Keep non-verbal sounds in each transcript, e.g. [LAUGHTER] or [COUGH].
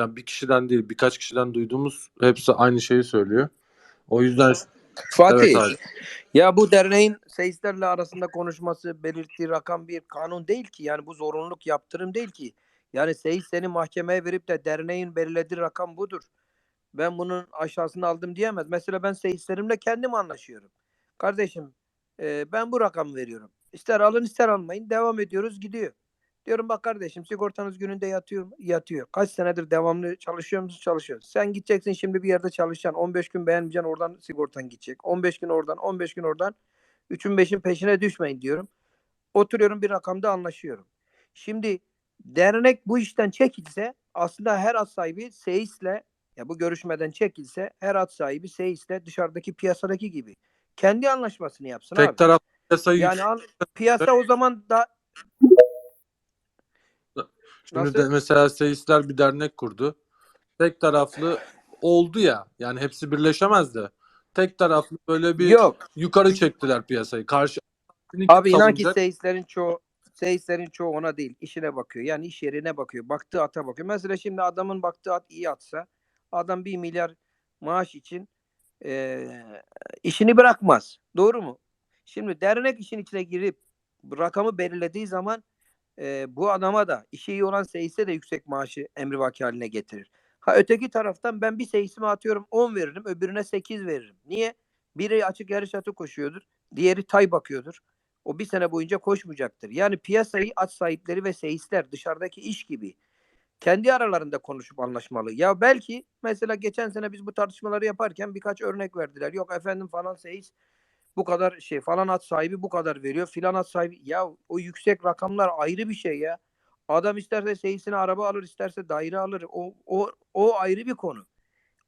yani bir kişiden değil birkaç kişiden duyduğumuz hepsi aynı şeyi söylüyor. O yüzden Fatih, evet abi. ya bu derneğin seyislerle arasında konuşması belirttiği rakam bir kanun değil ki. Yani bu zorunluluk yaptırım değil ki. Yani seyis seni mahkemeye verip de derneğin belirlediği rakam budur. Ben bunun aşağısını aldım diyemez. Mesela ben seyislerimle kendim anlaşıyorum. Kardeşim e, ben bu rakamı veriyorum. İster alın ister almayın. Devam ediyoruz gidiyor. Diyorum bak kardeşim sigortanız gününde yatıyor? Yatıyor. Kaç senedir devamlı çalışıyor musun? Çalışıyor. Sen gideceksin şimdi bir yerde çalışacaksın. 15 gün beğenmeyeceksin oradan sigortan gidecek. 15 gün oradan 15 gün oradan. 3'ün 5'in peşine düşmeyin diyorum. Oturuyorum bir rakamda anlaşıyorum. Şimdi dernek bu işten çekilse aslında her at sahibi seyisle ya bu görüşmeden çekilse her at sahibi seyisle dışarıdaki piyasadaki gibi kendi anlaşmasını yapsın abi. tek taraf piyasayı Yani al, piyasa o zaman da Şimdi Nasıl? de mesela seyisler bir dernek kurdu. Tek taraflı oldu ya. Yani hepsi birleşemez de. Tek taraflı böyle bir yok. yukarı çektiler piyasayı. Karşı Abi inan ki savunacak? seyislerin çoğu seyislerin çoğu ona değil işine bakıyor. Yani iş yerine bakıyor. Baktığı ata bakıyor. Mesela şimdi adamın baktığı at iyi atsa adam bir milyar maaş için eee, işini bırakmaz. Doğru mu? Şimdi dernek işin içine girip rakamı belirlediği zaman eee, bu adama da işi iyi olan seyise de yüksek maaşı emrivaki haline getirir. Ha öteki taraftan ben bir seyisime atıyorum 10 veririm öbürüne 8 veririm. Niye? Biri açık yarış atı koşuyordur. Diğeri tay bakıyordur. O bir sene boyunca koşmayacaktır. Yani piyasayı at sahipleri ve seyisler dışarıdaki iş gibi kendi aralarında konuşup anlaşmalı. Ya belki mesela geçen sene biz bu tartışmaları yaparken birkaç örnek verdiler. Yok efendim falan seyis bu kadar şey falan at sahibi bu kadar veriyor filan at sahibi. Ya o yüksek rakamlar ayrı bir şey ya. Adam isterse seyisine araba alır isterse daire alır. O, o, o ayrı bir konu.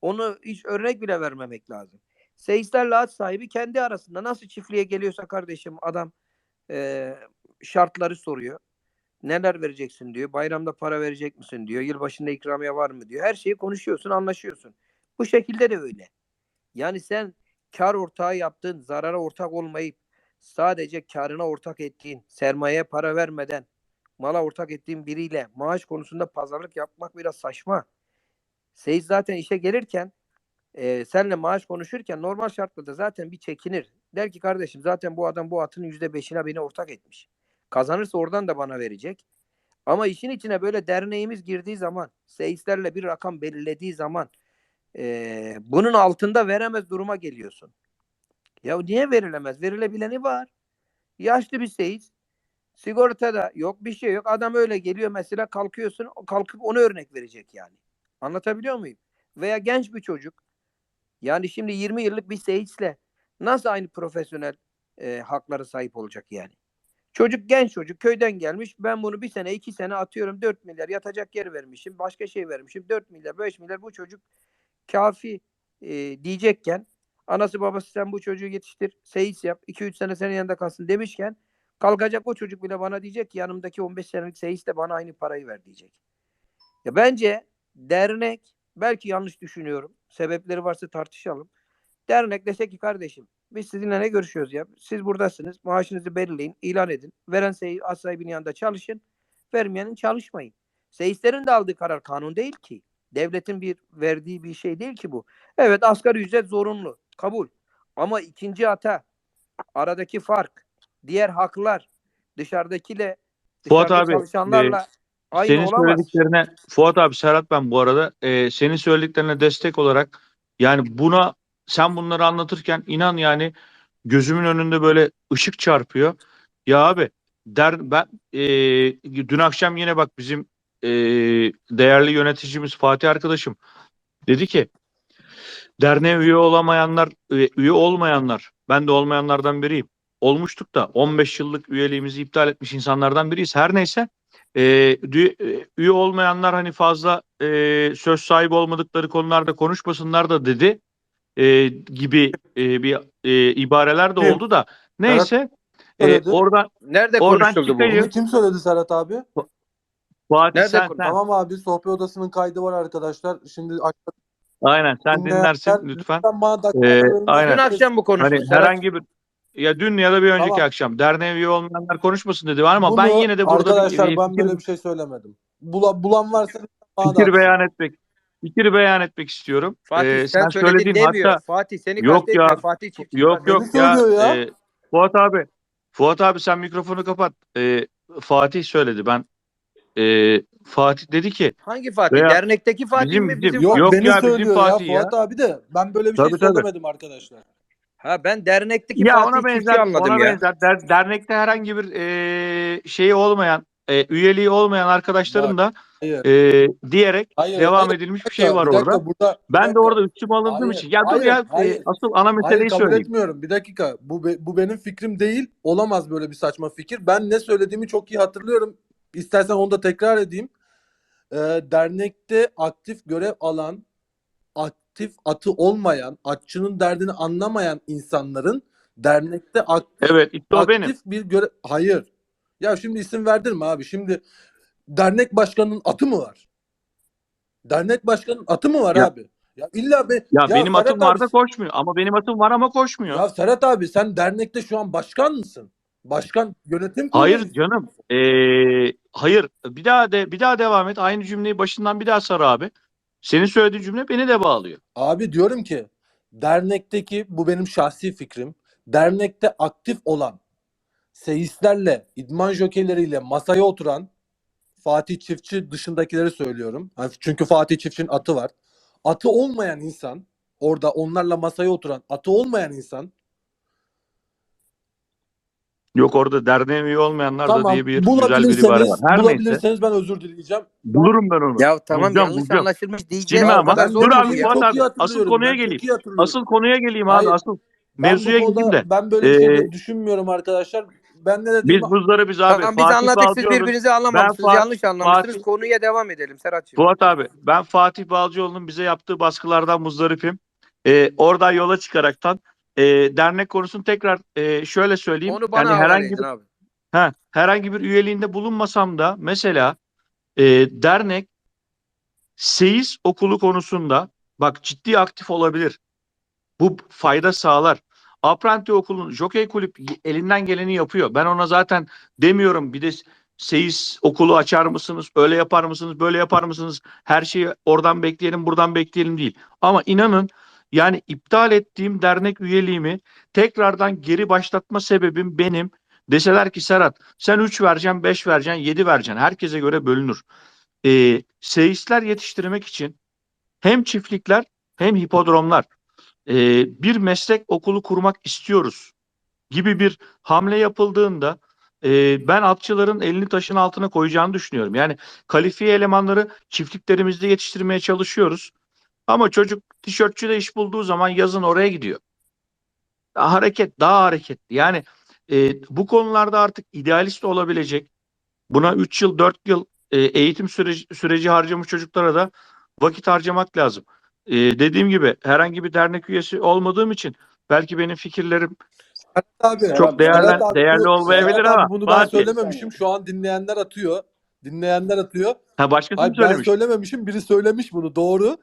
Onu hiç örnek bile vermemek lazım. Seyislerle at sahibi kendi arasında nasıl çiftliğe geliyorsa kardeşim adam eee, şartları soruyor. Neler vereceksin diyor. Bayramda para verecek misin diyor. Yılbaşında ikramiye var mı diyor. Her şeyi konuşuyorsun, anlaşıyorsun. Bu şekilde de öyle. Yani sen kar ortağı yaptığın, zarara ortak olmayıp sadece karına ortak ettiğin, sermayeye para vermeden mala ortak ettiğin biriyle maaş konusunda pazarlık yapmak biraz saçma. Seyis zaten işe gelirken e, senle maaş konuşurken normal şartlarda zaten bir çekinir. Der ki kardeşim zaten bu adam bu atın yüzde beşine beni ortak etmiş. Kazanırsa oradan da bana verecek. Ama işin içine böyle derneğimiz girdiği zaman, seyislerle bir rakam belirlediği zaman e, bunun altında veremez duruma geliyorsun. Ya niye verilemez? Verilebileni var. Yaşlı bir seyis. Sigortada yok bir şey yok. Adam öyle geliyor mesela kalkıyorsun kalkıp onu örnek verecek yani. Anlatabiliyor muyum? Veya genç bir çocuk. Yani şimdi 20 yıllık bir seyisle nasıl aynı profesyonel e, hakları sahip olacak yani? Çocuk genç çocuk köyden gelmiş. Ben bunu bir sene iki sene atıyorum 4 milyar yatacak yer vermişim. Başka şey vermişim 4 milyar 5 milyar bu çocuk kafi e, diyecekken anası babası sen bu çocuğu yetiştir seyis yap 2-3 sene senin yanında kalsın demişken kalkacak o çocuk bile bana diyecek ki yanımdaki 15 senelik seyis de bana aynı parayı ver diyecek. Ya bence dernek belki yanlış düşünüyorum. Sebepleri varsa tartışalım. Dernek dese ki kardeşim biz sizinle ne görüşüyoruz ya? Siz buradasınız. Maaşınızı belirleyin, ilan edin. Veren sey az sahibinin yanında çalışın. Vermeyenin çalışmayın. Seyislerin de aldığı karar kanun değil ki. Devletin bir verdiği bir şey değil ki bu. Evet asgari ücret zorunlu. Kabul. Ama ikinci ata aradaki fark, diğer haklar dışarıdakiyle Fuat abi, çalışanlarla aynı senin olamaz. söylediklerine Fuat abi Serhat ben bu arada e, senin söylediklerine destek olarak yani buna sen bunları anlatırken inan yani gözümün önünde böyle ışık çarpıyor. Ya abi der ben e, dün akşam yine bak bizim e, değerli yöneticimiz Fatih arkadaşım dedi ki derneğe üye olamayanlar üye, üye olmayanlar ben de olmayanlardan biriyim. Olmuştuk da 15 yıllık üyeliğimizi iptal etmiş insanlardan biriyiz. Her neyse e, e, üye olmayanlar hani fazla e, söz sahibi olmadıkları konularda konuşmasınlar da dedi e, gibi e, bir e, ibareler de oldu da neyse e, oradan Nerede Oradan konuşuldu bu? çıkayım. Bunu kim söyledi Serhat abi? Fatih Nerede sen, sen- Tamam abi sohbet odasının kaydı var arkadaşlar. Şimdi aynen sen dinleyenler dinlersin lütfen. bana dakika Ee, aynen. Dün akşam bu konuştu. Hani Serhat. herhangi bir ya dün ya da bir önceki Tamam. akşam derneğe üye olmayanlar konuşmasın dedi var ama Bunu- ben yine de burada arkadaşlar bir, ben fikir, böyle bir şey söylemedim. Bula, bulan varsa bana da fikir atsın. beyan etmek fikri beyan etmek istiyorum. Fatih Ee, sen, sen söyledin söylediğin demiyor. hatta Fatih seni Yok kastetme. ya. Fatih çiftçi yok kastetme. yok ya. söylüyor ya? e, Fuat abi Fuat abi sen mikrofonu kapat. E, Fatih söyledi. Ben e, Fatih dedi ki Hangi Fatih? Veya Dernekteki Fatih bizim- mi? bizim- Bizim Yok, Yok beni ya, bizim söylüyor Fatih ya ya. Fuat abi de ben böyle bir Tabii, şey tabii. söylemedim arkadaşlar. Ha ben dernekteki ya Fatih ona benzer anladım ona ya. benzer der- dernekte herhangi bir e, şeyi olmayan e, üyeliği olmayan arkadaşların da Hayır. e, diyerek Hayır, devam hayır, edilmiş bir şey var bir dakika, orada. Burada, bir Ben de dakika. orada üstüme alındığım Hayır, için. Ya dur hayır, ya e, hayır. asıl ana Hayır meseleyi kabul söyleyeyim. etmiyorum. Bir dakika. Bu be- bu benim fikrim değil. Olamaz böyle bir saçma fikir. Ben ne söylediğimi çok iyi hatırlıyorum. İstersen onu da tekrar edeyim. Ee, dernekte aktif görev alan, aktif atı olmayan, atçının derdini anlamayan insanların dernekte aktif, Evet işte aktif benim. bir görev... Hayır. Ya şimdi isim verdirme abi. Şimdi dernek başkanının atı mı var? Dernek başkanının atı mı var Ya- abi? Ya illa be, Ya, benim Serhat atım var da koşmuyor. Ama benim atım var ama koşmuyor. Ya Serhat abi sen dernekte şu an başkan mısın? Başkan yönetim kurulu Hayır canım. Ee, hayır. Bir daha de bir daha devam et. Aynı cümleyi başından bir daha sar abi. Senin söylediğin cümle beni de bağlıyor. Abi diyorum ki dernekteki bu benim şahsi fikrim. Dernekte aktif olan seyislerle, idman jokeyleriyle masaya oturan Fatih Çiftçi dışındakileri söylüyorum. Çünkü Fatih Çiftçi'nin atı var. Atı olmayan insan, orada onlarla masaya oturan atı olmayan insan Yok orada derneğe üye olmayanlar da tamam diye bir güzel bir ibare var. Her neyse. bulabilirseniz ben özür dileyeceğim. Bulurum ben onu. Ya tamam Bulacağım, yanlış bulacağım. anlaşılmış O ama. kadar Ben zor Dur abi? Fuat abi, asıl konuya geleyim. Asıl konuya geleyim Hayır. abi. Asıl Ben mevzuya gideyim de. ben böyle bir şey Ee, düşünmüyorum arkadaşlar. Ben ne Biz dediğimi buzları biz abi. Tamam biz Fatih anladık siz Balcıoğlu'nun- birbirinizi anlamamışsınız. Fatih- yanlış anlamışsınız. Fatih- Konuya devam edelim Serhat'cığım. Fuat abi ben Fatih Balcıoğlu'nun bize yaptığı baskılardan muzdaripim. Ee, oradan yola çıkaraktan e, dernek konusunu tekrar e, şöyle söyleyeyim. Onu bana yani herhangi bir, abi. ha, herhangi bir üyeliğinde bulunmasam da mesela e, dernek seyis okulu konusunda bak ciddi aktif olabilir. Bu fayda sağlar. Apprenti okulun Jockey Kulüp elinden geleni yapıyor. Ben ona zaten demiyorum bir de seyis okulu açar mısınız? Öyle yapar mısınız? Böyle yapar mısınız? Her şeyi oradan bekleyelim, buradan bekleyelim değil. Ama inanın yani iptal ettiğim dernek üyeliğimi tekrardan geri başlatma sebebim benim. Deseler ki Serhat sen 3 vereceksin, 5 vereceksin, 7 vereceksin. Herkese göre bölünür. Ee, seyisler yetiştirmek için hem çiftlikler hem hipodromlar e, bir meslek okulu kurmak istiyoruz gibi bir hamle yapıldığında e, ben atçıların elini taşın altına koyacağını düşünüyorum. Yani kalifiye elemanları çiftliklerimizde yetiştirmeye çalışıyoruz. Ama çocuk tişörtçüde iş bulduğu zaman yazın oraya gidiyor. Daha hareket, daha hareketli. Yani e, bu konularda artık idealist olabilecek, buna 3 yıl, 4 yıl e, eğitim süreci, süreci harcamış çocuklara da vakit harcamak lazım. E, dediğim gibi herhangi bir dernek üyesi olmadığım için belki benim fikirlerim abi, çok değerli, Serhat abi, değerli olmayabilir abi ama bunu ben Fatih. söylememişim. Şu an dinleyenler atıyor. Dinleyenler atıyor. Ha başkası mı Hayır ben söylemiş? söylememişim. Biri söylemiş bunu. Doğru.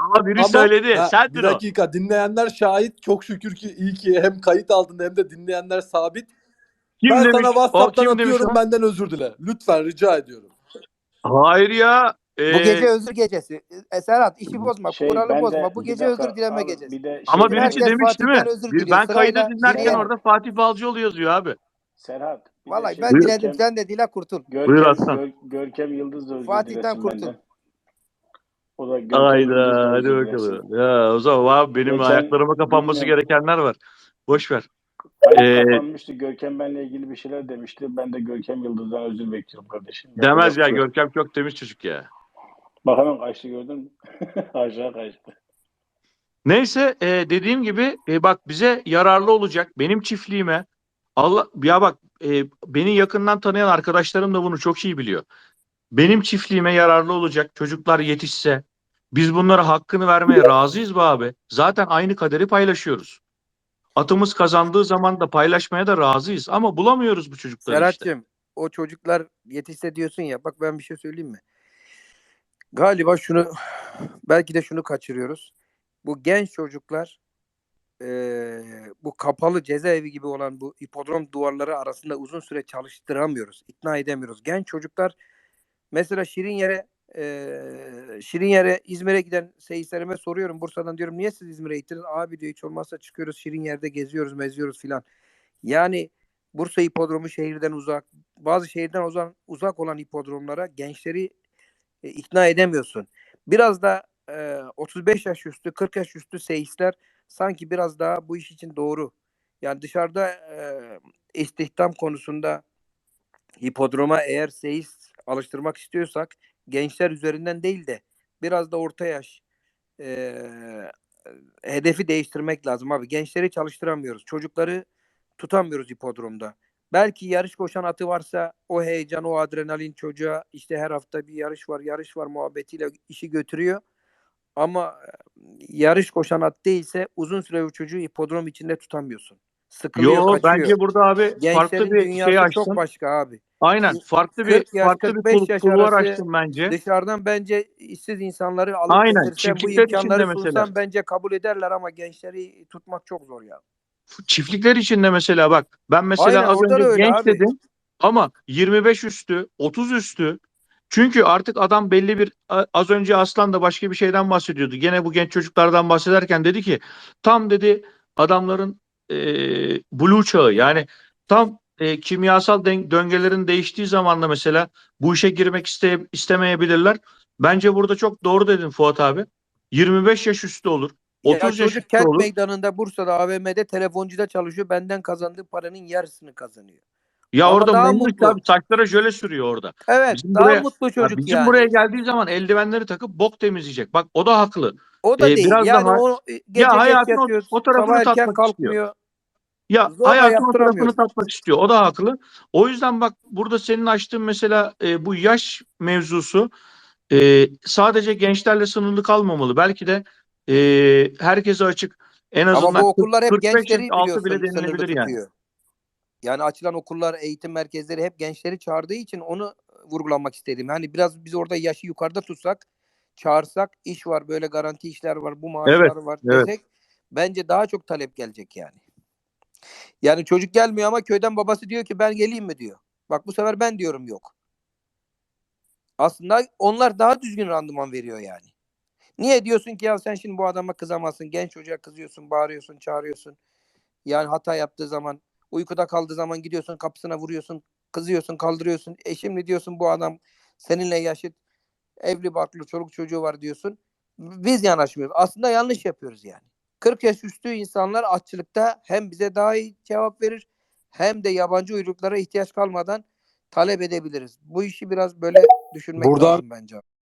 Ama biri Ama- söyledi. Ha, Sendin bir o. dakika. Dinleyenler şahit. Çok şükür ki iyi ki hem kayıt aldın hem de dinleyenler sabit. Kim ben demiş? sana O WhatsApp'tan kim demiş atıyorum. o? Benden özür dile. Lütfen rica ediyorum. Hayır ya. Bu Ee, gece özür gecesi. E, Serhat işi bozma, Şey, kuralı ben de- bozma. Bu bir gece dakika özür dileme abi, gecesi. Bir de ama şey- birisi herkes demiş değil mi? Fatih'ten özür Bir- diliyor. Ben kaydı Sırayla dinlerken dinleyelim. orada Fatih Balcıoğlu yazıyor abi. Serhat. bir de Vallahi şey, ben Buyur. diledim sen de dile kurtul. Görkem, Buyur aslan. Gör- Görkem Yıldız da özür Fatih'ten dilesin kurtul. benden. O da Hayda hadi bakalım. Ya o zaman abi benim Geçen- ayaklarıma kapanması bilmiyorum. gerekenler var. Boş ver. Ee, kapanmıştı. Görkem benle ilgili bir şeyler demişti. Ben de Görkem Yıldız'dan özür bekliyorum kardeşim. Demez Yapacak ya bir şey. Görkem çok temiz çocuk ya. Bak hemen kaçtı gördün mü? [LAUGHS] Aşağı kaçtı. Neyse e, dediğim gibi e, bak bize yararlı olacak. Benim çiftliğime Allah ya bak e, beni yakından tanıyan arkadaşlarım da bunu çok iyi biliyor. Benim çiftliğime yararlı olacak çocuklar yetişse biz bunlara hakkını vermeye razıyız be abi. Zaten aynı kaderi paylaşıyoruz. Atımız kazandığı zaman da paylaşmaya da razıyız ama bulamıyoruz bu çocukları işte. Serhat'cığım o çocuklar yetişse diyorsun ya bak ben bir şey söyleyeyim mi? Galiba şunu belki de şunu kaçırıyoruz. Bu genç çocuklar eee, bu kapalı cezaevi gibi olan bu hipodrom duvarları arasında uzun süre çalıştıramıyoruz. ikna edemiyoruz. Genç çocuklar mesela şirin yere Eee Şirinyer'e İzmir'e giden seyislerime soruyorum. Bursa'dan diyorum niye siz İzmir'e gittiniz? Abi diyor hiç olmazsa çıkıyoruz Şirinyer'de geziyoruz meziyoruz filan. Yani Bursa hipodromu şehirden uzak. Bazı şehirden uzak, uzak olan hipodromlara gençleri e, ikna edemiyorsun. Biraz da e, 35 yaş üstü 40 yaş üstü seyisler sanki biraz daha bu iş için doğru. Yani dışarıda e, istihdam konusunda hipodroma eğer seyis alıştırmak istiyorsak gençler üzerinden değil de biraz da orta yaş eee, hedefi değiştirmek lazım abi. Gençleri çalıştıramıyoruz. Çocukları tutamıyoruz hipodromda. Belki yarış koşan atı varsa o heyecan, o adrenalin çocuğa işte her hafta bir yarış var, yarış var muhabbetiyle işi götürüyor. Ama e, yarış koşan at değilse uzun süre o çocuğu hipodrom içinde tutamıyorsun. Sıkılıyor, Yo kaçıyor. bence burada abi Gençlerin farklı bir şey çok açtın. başka abi. Aynen farklı bir 40 yaş, farklı bir 45 kul- kulvar açtın bence. Dışarıdan bence işsiz insanları alıp Aynen, getirsem bu imkanları mesela. sunsam bence kabul ederler ama gençleri tutmak çok zor ya. Çiftlikler için de mesela bak ben mesela Aynen, az önce genç abi. dedim ama 25 üstü 30 üstü çünkü artık adam belli bir az önce Aslan da başka bir şeyden bahsediyordu. Gene bu genç çocuklardan bahsederken dedi ki tam dedi adamların e, blue çağı yani tam e, kimyasal döngelerin değiştiği zamanda mesela bu işe girmek iste istemeyebilirler. Bence burada çok doğru dedin Fuat abi. 25 yaş üstü olur. Ya 30 yaş çocuk üstü kent olur. meydanında Bursa'da AVM'de telefoncuda çalışıyor. Benden kazandığı paranın yarısını kazanıyor. Ya Ama orada daha mutlu. abi saçlara jöle sürüyor orada. Evet Bizim daha buraya- mutlu Ya çocuk bizim yani. buraya geldiği zaman eldivenleri takıp bok temizleyecek. Bak o da haklı. o da e, değil. biraz yani daha- o gece geç hayatın o- o tarafını tatmak istiyor. Ya Zorla hayatın o tarafını tatmak istiyor. O da haklı. O yüzden bak burada senin açtığın mesela e, bu yaş mevzusu e, sadece gençlerle sınırlı kalmamalı. Belki de e, herkese açık. En azından Ama bu okullar hep 45 yaş gençleri altı bile denilebilir yani. tutuyor. Yani açılan okullar, eğitim merkezleri hep gençleri çağırdığı için onu vurgulamak istedim. Hani biraz biz orada yaşı yukarıda tutsak, çağırsak, iş var, böyle garanti işler var, bu maaşlar Evet, var evet. desek bence daha çok talep gelecek yani. Yani çocuk gelmiyor ama köyden babası diyor ki ben geleyim mi diyor. Bak bu sefer ben diyorum yok. Aslında onlar daha düzgün randıman veriyor yani. Niye diyorsun ki ya sen şimdi bu adama kızamazsın. Genç çocuğa kızıyorsun, bağırıyorsun, çağırıyorsun. Yani hata yaptığı zaman, uykuda kaldığı zaman gidiyorsun kapısına vuruyorsun, kızıyorsun, kaldırıyorsun. E şimdi diyorsun bu adam seninle yaşıt, evli barklı, çoluk çocuğu var diyorsun. Biz yanaşmıyoruz. Aslında yanlış yapıyoruz yani. 40 yaş üstü insanlar açlıkta hem bize daha iyi cevap verir hem de yabancı uyruklara ihtiyaç kalmadan talep edebiliriz. Bu işi biraz böyle düşünmek Buradan- lazım bence.